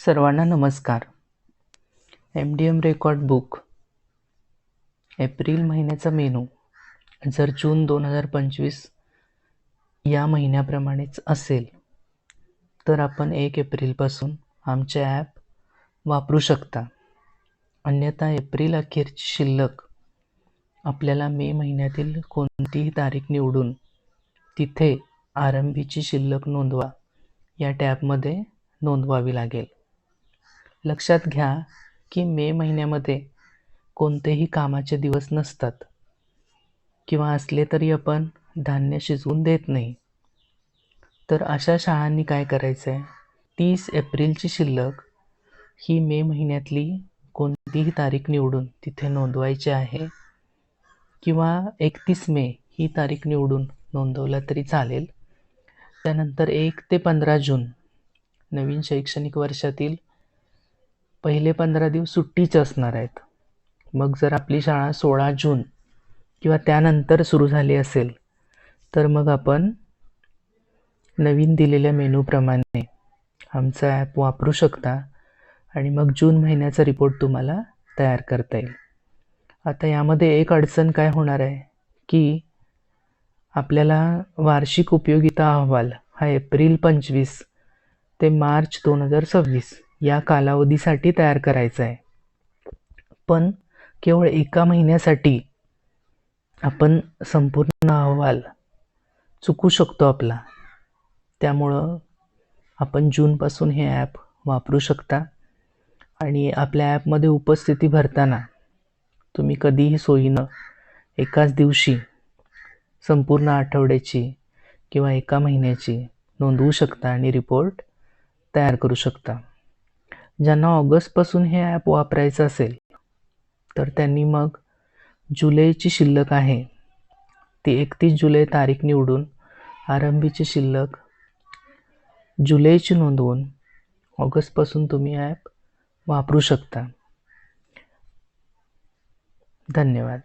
सर्वांना नमस्कार. M D M record book April महिन्याचा मेनू. जर जून दोन हजार पंचवीस या महिन्याप्रमाणेच असेल तर आपण एक एप्रिलपासून आमचे ॲप वापरू शकता. अन्यथा एप्रिल अखेरची शिल्लक आपल्याला मे महिन्यातील कोणतीही तारीख निवडून तिथे आरंभीची शिल्लक नोंदवा या टॅबमध्ये नोंदवावी लागेल. लक्षात घ्या की मे महिन्यामध्ये कोणतेही कामाचे दिवस नसतात. किंवा असले तरी आपण धान्य शिजवून देत नाही. तर अशा शाळांनी काय करायचं आहे तीस एप्रिलची शिल्लक ही मे महिन्यातली कोणतीही तारीख निवडून तिथे नोंदवायची आहे? किंवा एकतीस मे ही तारीख निवडून नोंदवलं तरी चालेल? त्यानंतर एक ते पंधरा जून नवीन शैक्षणिक वर्षातील पहिले पंधरा दिवस सुट्टीचे असणार आहेत. मग जर आपली शाळा सोळा जून किंवा त्यानंतर सुरू झाली असेल तर मग आपण नवीन दिलेल्या मेनूप्रमाणे आमचा ॲप वापरू शकता आणि मग जून महिन्याचा रिपोर्ट तुम्हाला तयार करता येईल. आता यामध्ये एक अडचण काय होणार आहे की आपल्याला वार्षिक उपयोगिता अहवाल हा एप्रिल पंचवीस ते मार्च दोन हजार सव्वीस या कालावधीसाठी तयार करायचा आहे. पण केवळ एका महिन्यासाठी आपण संपूर्ण अहवाल चुकू शकतो आपला. त्यामुळं आपण जूनपासून हे ॲप वापरू शकता. आणि आपल्या ॲपमध्ये उपस्थिती भरताना तुम्ही कधीही सोयीनं एकाच दिवशी संपूर्ण आठवड्याची किंवा एका महिन्याची नोंदवू शकता आणि रिपोर्ट तयार करू शकता. ज्यांना ऑगस्टपासून हे ॲप वापरायचं असेल तर त्यांनी मग जुलैची शिल्लक आहे. ती एकतीस जुलै तारीख निवडून आरंभीची शिल्लक जुलैची नोंदवून ऑगस्टपासून तुम्ही ॲप वापरू शकता. धन्यवाद.